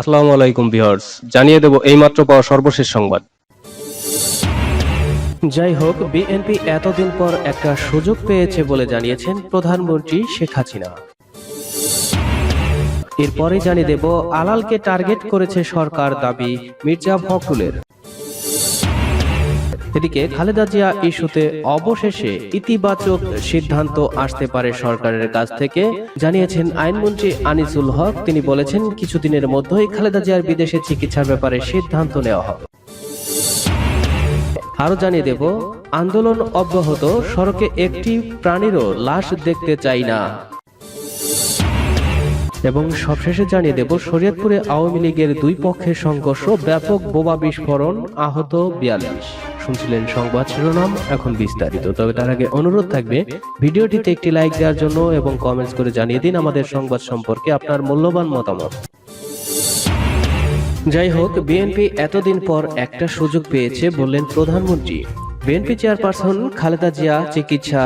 আসসালামু আলাইকুম ভিউয়ার্স, জানিয়ে দেব এইমাত্র পাওয়া সর্বশেষ সংবাদ। যাই হোক বিএনপি এতদিন পর একটা সুযোগ পেয়েছে বলে জানিয়েছেন প্রধানমন্ত্রী শেখ হাসিনা। এরপরে জানিয়ে দেব, আলালকে টার্গেট করেছে সরকার দাবি মির্জা ফখরুলের। এদিকে খালেদা জিয়া ইস্যুতে অবশেষে ইতিবাচক সিদ্ধান্ত আসতে পারে সরকারের কাছ থেকে। জানিয়েছেন আইনমন্ত্রী আনিসুল হক। তিনি বলেছেন, কিছুদিনের মধ্যেই খালেদা জিয়ার বিদেশে চিকিৎসার ব্যাপারে সিদ্ধান্ত নেওয়া হবে। আরও জানিয়ে দেব, আন্দোলন অব্যাহত, সড়কে একটি প্রাণীরও লাশ দেখতে চাই না। এবং সবশেষে জানিয়ে দেব, শরীয়তপুরে আওয়ামী লীগের দুই পক্ষের সংঘর্ষ ব্যাপক বোমা বিস্ফোরণ, আহত বিয়াল্লিশ। শুনছিলেন সংবাদ শিরোনাম এখন বিস্তারিত। তবে তার আগে অনুরোধ থাকবে, ভিডিওটিতে একটি লাইক দেওয়ার জন্য এবং কমেন্টস করে জানিয়ে দিন আমাদের সংবাদ সম্পর্কে আপনার মূল্যবান মতামত। যাই হোক বিএনপি এতদিন পর একটা সুযোগ পেয়েছে বললেন প্রধানমন্ত্রী। বিএনপি চেয়ারপারসন খালেদা জিয়া চিকিৎসা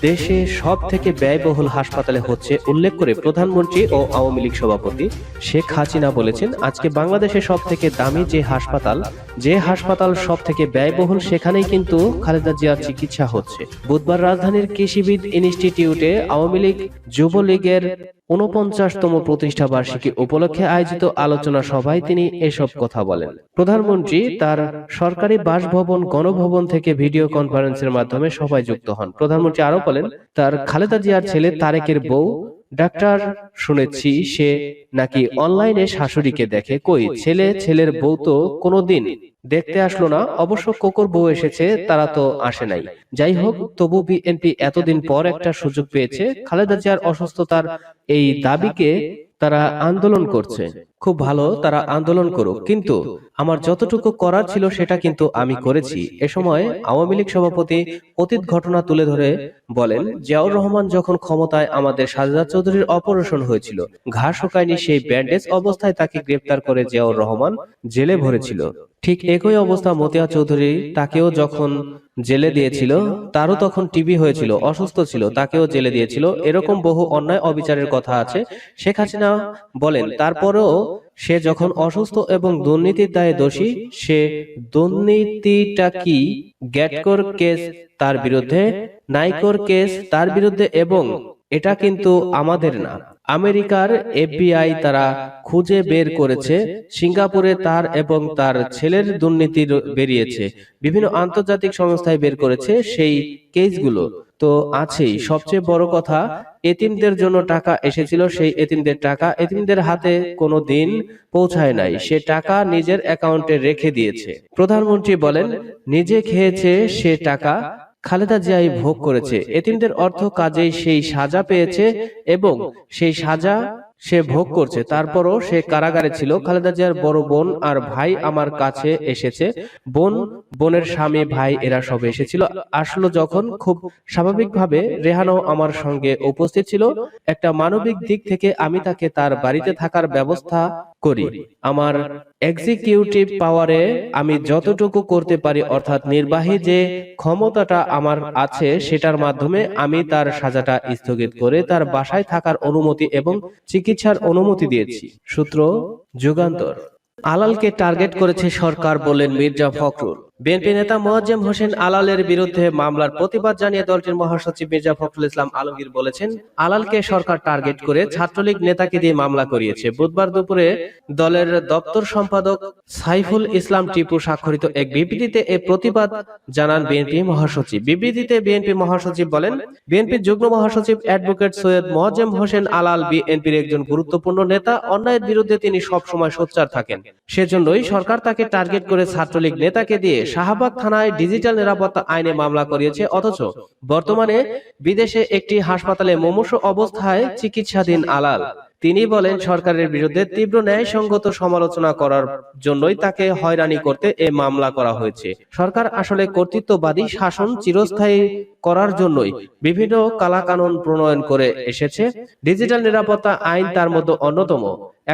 দেশে সব থেকে ব্যয়বহুল হাসপাতালে হচ্ছে উল্লেখ করে প্রধানমন্ত্রী ও আওয়ামী লীগ সভাপতি শেখ হাসিনা বলেছেন, আজকে বাংলাদেশে সব থেকে দামি যে হাসপাতাল যে হাসপাতাল সব থেকে ব্যয়বহুল সেখানেই কিন্তু খালেদা জিয়ার চিকিৎসা হচ্ছে। বুধবার রাজধানীর কৃষিবিদ ইনস্টিটিউটে আওয়ামী লীগ যুবলীগের উনপঞ্চাশতম প্রতিষ্ঠা বার্ষিকী উপলক্ষে আয়োজিত আলোচনা সভায় তিনি এসব কথা বলেন। প্রধানমন্ত্রী তার সরকারি বাসভবন, গণভবন থেকে ভিডিও কনফারেন্সের মাধ্যমে সভায় যুক্ত হন। প্রধানমন্ত্রী আরও বলেন, তার খালেদা জিয়ার ছেলে তারেকের বউ ডাক্তার শুনেছি সে নাকি অনলাইনে শাশুড়িকে দেখে কই ছেলে ছেলের বউ তো কোনোদিন দেখতে আসলো না অবশ্য কোকর বউ এসেছে তারা তো আসে নাই। যাই হোক তবু বিএনপি এতদিন পর একটা সুযোগ পেয়েছে খালেদা জিয়ার অসুস্থতার এই দাবিকে তারা আন্দোলন করছে। খুব ভালো তারা আন্দোলন করুক। কিন্তু আমার যতটুকু করার ছিল সেটা কিন্তু আমি করেছি। এ সময় আওয়ামী লীগ সভাপতি অতীত ঘটনা তুলে ধরে বলেন জিয়াউর রহমান যখন ক্ষমতায় আমাদের সাজদা চৌধুরীর অপারেশন হয়েছিল ঘাস হোকায়নি সেই ব্যান্ডেজ অবস্থায় তাকে গ্রেপ্তার করে জিয়াউর রহমান জেলে ভরেছিল। ঠিক একই অবস্থা মতিয়া চৌধুরী তাকেও যখন জেলে দিয়েছিল তারও তখন টিবি হয়েছিল অসুস্থ ছিল তাকেও জেলে দিয়েছিল। এরকম বহু অন্যায় অবিচারের কথা আছে। শেখ হাসিনা বলেন তারপরেও সে যখন অসুস্থ এবং দুর্নীতির দায়ে দোষী সে দুর্নীতিটা কি গ্যাটকোর কেস তার বিরুদ্ধে? নাইকোর কেস তার বিরুদ্ধে এবং এটা কিন্তু আমাদের না। আমেরিকার এফবিআই তারা খুঁজে বের করেছে সিঙ্গাপুরে তার এবং তার ছেলের দুর্নীতি বেরিয়েছে। বিভিন্ন আন্তর্জাতিক সংস্থায় বের করেছে সেই কেসগুলো। তো আছেই। সবচেয়ে বড় কথা, এতিমদের জন্য টাকা এসেছিল, সেই এতিমদের টাকা এতিমদের হাতে কোনো দিন পৌঁছায় নাই। সে টাকা নিজের অ্যাকাউন্টে রেখে দিয়েছে। প্রধানমন্ত্রী বলেন, নিজে খেয়েছে সে টাকা খালেদা জিয়াই ভোগ করেছে। এতিমদের অর্থ কাজেই সেই সাজা পেয়েছে এবং সেই সাজা সে ভোগ করছে। তারপরও সে কারাগারে ছিল। খালেদা জিয়ার বড় বোন আর ভাই আমার কাছে এসেছে। বোন, বোনের স্বামী, ভাই, এরা সব এসেছিল। আসলো যখন খুব স্বাভাবিকভাবে রেহানও আমার সঙ্গে উপস্থিত ছিল। একটা মানবিক দিক থেকে আমি তাকে তার বাড়িতে থাকার ব্যবস্থা করি। আমার এক্সিকিউটিভ পাওয়ারে আমি যতটুকু করতে পারি, অর্থাৎ নির্বাহী যে ক্ষমতাটা আমার আছে, সেটার মাধ্যমে আমি তার সাজাটা স্থগিত করে তার বাসায় থাকার অনুমতি এবং চিকিৎসার অনুমতি দিয়েছি। সূত্র যুগান্তর। আলালকে টার্গেট করেছে সরকার বলেন মির্জা ফখরুল। বিএনপি নেতা মোয়াজ্জেম হোসেন আলালের বিরুদ্ধে মামলার প্রতিবাদ জানিয়ে দলটির মহাসচিব মির্জা ফখরুল ইসলাম আলমগীর বলেছেন, আলালকে সরকার টার্গেট করে ছাত্রলীগ নেতাকে দিয়ে মামলা করিয়েছে। বুধবার দুপুরে দলের দপ্তর সম্পাদক সাইফুল ইসলাম টিপু স্বাক্ষরিত এক বিবৃতিতে এ প্রতিবাদ জানান বিএনপি মহাসচিব। বিবৃতিতে বিএনপি মহাসচিব বলেন, বিএনপির যুগ্ম মহাসচিব অ্যাডভোকেট সৈয়দ মোয়াজ্জেম হোসেন আলাল বিএনপির একজন গুরুত্বপূর্ণ নেতা। অন্যায়ের বিরুদ্ধে তিনি সবসময় সোচ্চার থাকেন। সেজন্যই সরকার তাকে টার্গেট করে ছাত্রলীগ নেতাকে দিয়ে শাহবাগ থানায় ডিজিটাল নিরাপত্তা আইনে মামলা করিয়েছে, অথচ বর্তমানে বিদেশে একটি হাসপাতালে মুমূর্ষ অবস্থায় চিকিৎসাধীন আলাল। তিনি বলেন, সরকারের বিরুদ্ধে তীব্র ন্যায়সঙ্গত সমালোচনা করার জন্যই তাকে হয়রানি করতে এ মামলা করা হয়েছে। সরকার আসলে কর্তৃত্ববাদী শাসন চিরস্থায়ী করার জন্যই বিভিন্ন কালাকানুন প্রণয়ন করে এসেছে। ডিজিটাল নিরাপত্তা আইন তার মধ্যে অন্যতম।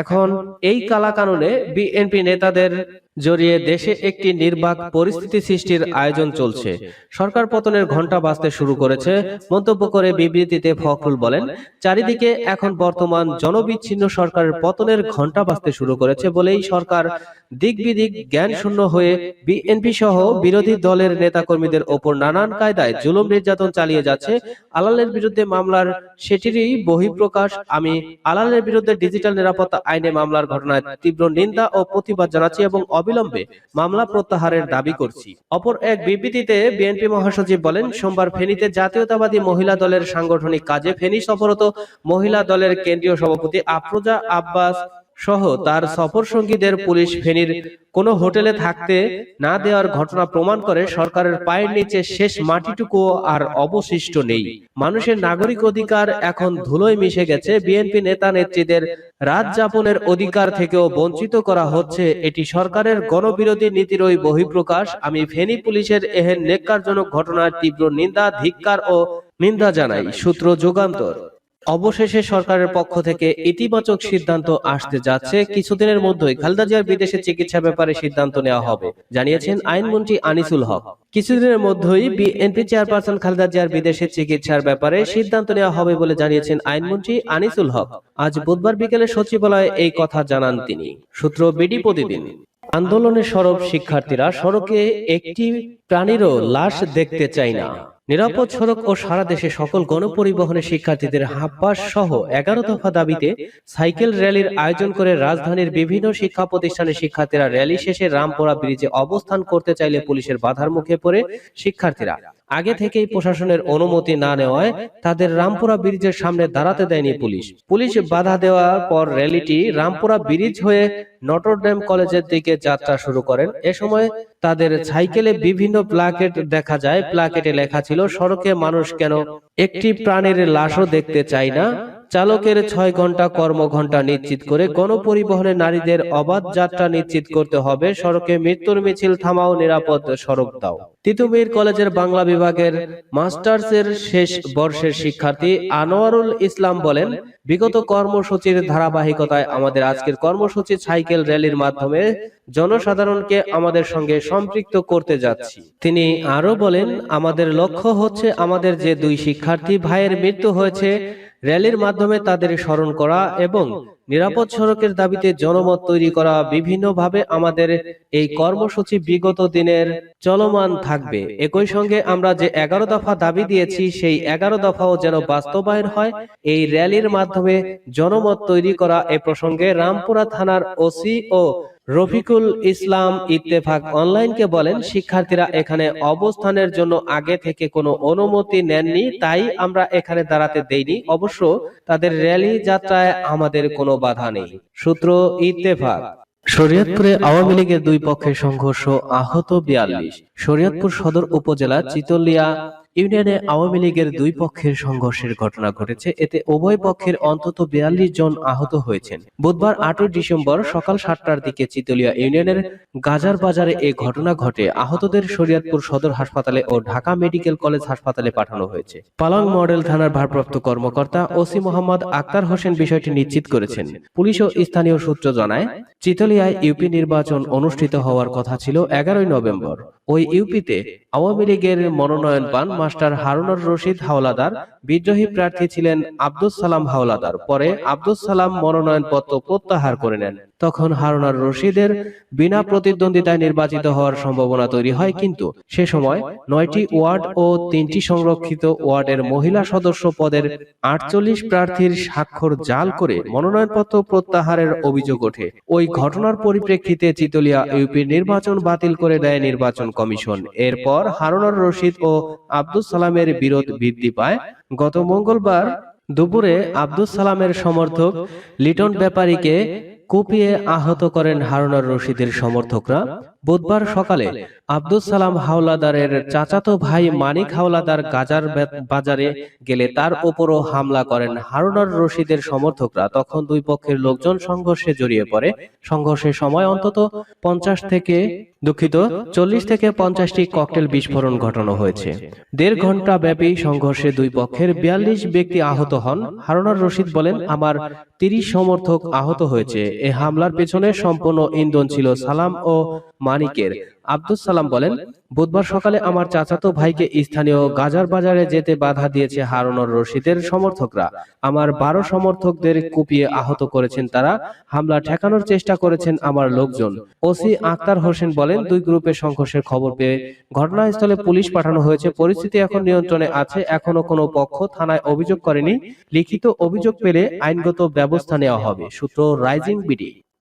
এখন এই কালাকানুনে বিএনপি নেতাদের জড়িয়ে দেশে একটি নির্বাক পরিস্থিতি সৃষ্টির আয়োজন চলছে। সরকার পতনের ঘণ্টা বাজতে শুরু করেছে। মন্তব্য করে বিবৃতিতে ফখরুল বলেন, চারিদিকে এখন বর্তমান জনবিচ্ছিন্ন সরকারের পতনের ঘণ্টা বাজতে শুরু করেছে বলেই সরকার দিক বিদিক জ্ঞান শূন্য হয়ে বিএনপি সহ বিরোধী দলের নেতাকর্মীদের ওপর নানান কায়দায় জুলুম নির্যাতন চালিয়ে যাচ্ছে। আলালের বিরুদ্ধে মামলার সেটিরই বহিঃপ্রকাশ। আমি আলালের বিরুদ্ধে ডিজিটাল নিরাপত্তা আইনে মামলার ঘটনায় তীব্র নিন্দা ও প্রতিবাদ জানাচ্ছি এবং অবিলম্বে মামলা প্রত্যাহারের দাবি করছি। অপর এক বিবৃতিতে বিএনপি মহাসচিব বলেন, সোমবার ফেনীতে জাতীয়তাবাদী মহিলা দলের সাংগঠনিক কাজে ফেনী সফরত মহিলা দলের কেন্দ্রীয় সভাপতি আফরোজা আব্বাস সহ তার সফর সঙ্গীদের পুলিশ ফেনীর কোনো হোটেলে থাকতে না দেওয়ার ঘটনা প্রমাণ করে সরকারের পায়ের নিচে শেষ মাটিটুকু আর অবশিষ্ট নেই। মানুষের নাগরিক অধিকার এখন ধুলোয় মিশে গেছে। বিএনপি নেতা নেত্রীদের রাত যাপনের অধিকার থেকেও বঞ্চিত করা হচ্ছে। এটি সরকারের গণবিরোধী নীতির ওই বহিঃপ্রকাশ। আমি ফেনী পুলিশের এহেন নেককারজনক ঘটনার তীব্র নিন্দা, ধিক্কার ও নিন্দা জানাই। সূত্র যুগান্তর। অবশেষে সরকারের পক্ষ থেকে ইতিবাচক সিদ্ধান্ত আসতে যাচ্ছে। কিছুদিনের মধ্যেই খালেদা জিয়ার বিদেশে চিকিৎসা ব্যাপারে সিদ্ধান্ত নেওয়া হবে। জানিয়েছেন আইনমন্ত্রী আনিসুল হক। কিছুদিনের মধ্যেই বিএনপি চেয়ারপারসন খালেদা জিয়ার বিদেশে চিকিৎসার ব্যাপারে সিদ্ধান্ত নেওয়া হবে বলে জানিয়েছেন আইনমন্ত্রী আনিসুল হক। আজ বুধবার বিকেলে সচিবালয়ে এই কথা জানান তিনি। সূত্র বিডি প্রতিদিন। আন্দোলনে সরব শিক্ষার্থীরা সড়কে একটি প্রাণীরও লাশ দেখতে চায় না নিরাপদ সড়ক ও সারা দেশে সকল গণপরিবহনে শিক্ষার্থীদের হাব্বাস সহ এগারো দফা দাবিতে সাইকেল র্যালির আয়োজন করে রাজধানীর বিভিন্ন শিক্ষা প্রতিষ্ঠানের শিক্ষার্থীরা র্যালি শেষে রামপুরা ব্রিজে অবস্থান করতে চাইলে পুলিশের বাধার মুখে পড়ে শিক্ষার্থীরা। আগে থেকেই প্রশাসনের অনুমতি না নেওয়ায় তাদের রামপুরা ব্রিজের সামনে দাঁড়াতে দেয়নি পুলিশ। পুলিশ বাধা দেওয়ার পর র্যালিটি রামপুরা ব্রিজ হয়ে নটরডেম কলেজের দিকে যাত্রা শুরু করেন। এ সময় তাদের সাইকেলে বিভিন্ন প্লাকেট দেখা যায়। প্লাকেটে লেখা ছিল, সড়কে মানুষ কেন একটি প্রাণীর লাশও দেখতে চায় না? চালকের ছয় ঘণ্টা কর্মঘণ্টা নিশ্চিত করে গণপরিবহনে নারীদের অবাধ যাত্রা নিশ্চিত করতে হবে। সড়কে মৃত্যুর মিছিল থামাও, নিরাপদ সড়ক দাও। তিতুমির কলেজের বাংলা বিভাগের মাস্টার্সের শেষ বর্ষের শিক্ষার্থী আনোয়ারুল ইসলাম বলেন, বিগত কর্মসূচির ধারাবাহিকতায় আমাদের আজকের কর্মসূচি সাইকেল র্যালির মাধ্যমে জনসাধারণকে আমাদের সঙ্গে সম্পৃক্ত করতে যাচ্ছি। তিনি আরও বলেন, আমাদের লক্ষ্য হচ্ছে আমাদের যে দুই শিক্ষার্থী ভাইয়ের মৃত্যু হয়েছে র্যালির মাধ্যমে তাদের স্মরণ করা এবং নিরাপদ সড়কের দাবিতে জনমত তৈরি করা বিভিন্নভাবে আমাদের এই কর্মসূচি বিগত দিনের চলমান থাকবে। একই সঙ্গে আমরা যে এগারো দফা দাবি দিয়েছি, সেই এগারো দফাও যেন বাস্তবায়ন হয়, এই র্যালির মাধ্যমে জনমত তৈরি করা এ প্রসঙ্গে রামপুরা থানার ওসি ও রফিকুল ইসলাম ইত্তেফাক অনলাইনকে বলেন শিক্ষার্থীরা এখানে অবস্থানের জন্য আগে থেকে কোনো অনুমতি নেননি তাই আমরা এখানে দাঁড়াতে দেইনি অবশ্য তাদের র্যালি যাত্রায় আমাদের কোনো বাধা নেই। সূত্র ইত্তেফাক। শরীয়তপুরে আওয়ামী লীগের দুই পক্ষের সংঘর্ষ আহত বিয়াল্লিশ। শরীয়তপুর সদর উপজেলা চিতলিয়া ইউনিয়নে আওয়ামী লীগের দুই পক্ষের সংঘর্ষের ঘটনা ঘটেছে। এতে উভয় পক্ষের অন্তত বিয়াল্লিশ জন আহত হয়েছেন। বুধবার আটই ডিসেম্বর সকাল সাতটার দিকে চিতলিয়া ইউনিয়নের গাজার বাজারে এই ঘটনা ঘটে। আহতদের শরীয়তপুর সদর হাসপাতালে ও ঢাকা মেডিকেল কলেজ হাসপাতালে পাঠানো হয়েছে। পালং মডেল থানার ভারপ্রাপ্ত কর্মকর্তা ওসি মোহাম্মদ আক্তার হোসেন বিষয়টি নিশ্চিত করেছেন। পুলিশ ও স্থানীয় সূত্র জানায় চিতলিয়ায় ইউপি নির্বাচন অনুষ্ঠিত হওয়ার কথা ছিল এগারোই নভেম্বর ওই ইউপিতে আওয়ামী লীগের মনোনয়ন পান মাস্টার হারুনুর রশিদ হাওলাদার, বিদ্রোহী প্রার্থী ছিলেন আব্দুস সালাম হাওলাদার। পরে আব্দুস সালাম মনোনয়ন পত্র প্রত্যাহার করে নেন। তখন হারুনার রশিদের বিনা প্রতিদ্বন্দ্বিতায় নির্বাচিত হওয়ার সম্ভাবনা তৈরি হয়, কিন্তু সে সময় নয়টি ওয়ার্ড ও তিনটি সংরক্ষিত ওয়ার্ডের মহিলা সদস্য পদের আটচল্লিশ প্রার্থীর স্বাক্ষর জাল করে মনোনয়নপত্র প্রত্যাহারের অভিযোগ ওঠে। ওই ঘটনার পরিপ্রেক্ষিতে চিতলিয়া ইউপির নির্বাচন বাতিল করে দেয় নির্বাচন কমিশন। এরপর হারুনার রশিদ ও আব্দুস সালামের বিরোধ বৃদ্ধি পায়। গত মঙ্গলবার দুপুরে আব্দুল সালামের সমর্থক লিটন ব্যাপারীকে কুপিয়ে আহত করেন হারুনার রশিদের সমর্থকরা। বুধবার সকালে আব্দুল সালাম হাওলাদারের চাচাতো ভাই মানিক হাওলাদার গাজার বাজারে গেলে তার ওপরও হামলা করেন। হারুনার রশিদের সমর্থকরা তখন দুই পক্ষের লোকজন সংঘর্ষে জড়িয়ে পড়ে। সংঘর্ষের সময় অন্তত পঞ্চাশ থেকে দুঃখিত চল্লিশ থেকে পঞ্চাশটি ককটেল বিস্ফোরণ ঘটানো হয়েছে। দেড় ঘণ্টা ব্যাপী সংঘর্ষে দুই পক্ষের বিয়াল্লিশ ব্যক্তি আহত হন। হারুনার রশিদ বলেন, আমার তিরিশ সমর্থক আহত হয়েছে। এ হামলার পেছনে সম্পূর্ণ ইন্ধন ছিল। সালাম ও মানিকের। আব্দুল সালাম বলেন বুধবার সকালে আমার চাচাতো ভাইকে স্থানীয় গাজার বাজারে যেতে বাধা দিয়েছে হারুনর রশিদের সমর্থকরা। আমার বারো সমর্থকদের কুপিয়ে আহত করেছেন তারা। হামলা ঠেকানোর চেষ্টা করেছেন আমার লোকজন। ওসি আক্তার হোসেন বলেন দুই গ্রুপের সংঘর্ষের খবর পেয়ে ঘটনাস্থলে পুলিশ পাঠানো হয়েছে। পরিস্থিতি এখন নিয়ন্ত্রণে আছে এখনও কোনো পক্ষ থানায় অভিযোগ করেনি। লিখিত অভিযোগ পেলে আইনগত ব্যবস্থা নেওয়া হবে। সূত্র রাইজিং বিডি